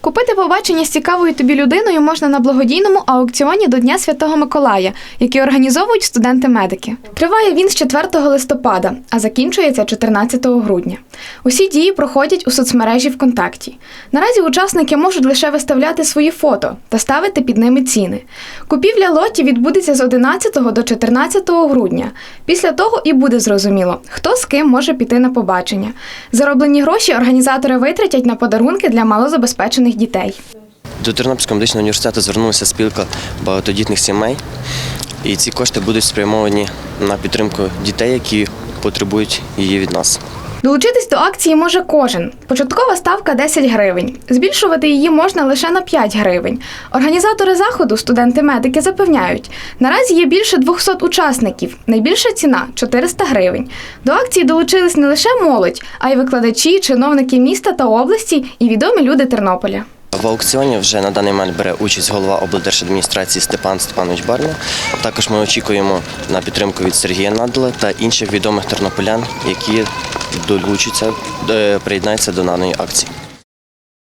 Купити побачення з цікавою тобі людиною можна на благодійному аукціоні до Дня Святого Миколая, який організовують студенти-медики. Триває він з 4 листопада, а закінчується 14 грудня. Усі дії проходять у соцмережі ВКонтакті. Наразі учасники можуть лише виставляти свої фото та ставити під ними ціни. Купівля лотів відбудеться з 11 до 14 грудня. Після того і буде зрозуміло, хто з ким може піти на побачення. Зароблені гроші організатори витратять на подарунки для малозабезпечених дітей. До Тернопільського медичного університету звернулася спілка багатодітних сімей, і ці кошти будуть спрямовані на підтримку дітей, які потребують її від нас. Долучитись до акції може кожен. Початкова ставка 10 гривень. Збільшувати її можна лише на 5 гривень. Організатори заходу, студенти-медики, запевняють, наразі є більше 200 учасників. Найбільша ціна 400 гривень. До акції долучились не лише молодь, а й викладачі, чиновники міста та області і відомі люди Тернополя. В аукціоні вже на даний момент бере участь голова облдержадміністрації Степан Степанович Барна. Також ми очікуємо на підтримку від Сергія Надала та інших відомих тернополян, які долучаться, приєднається до даної акції.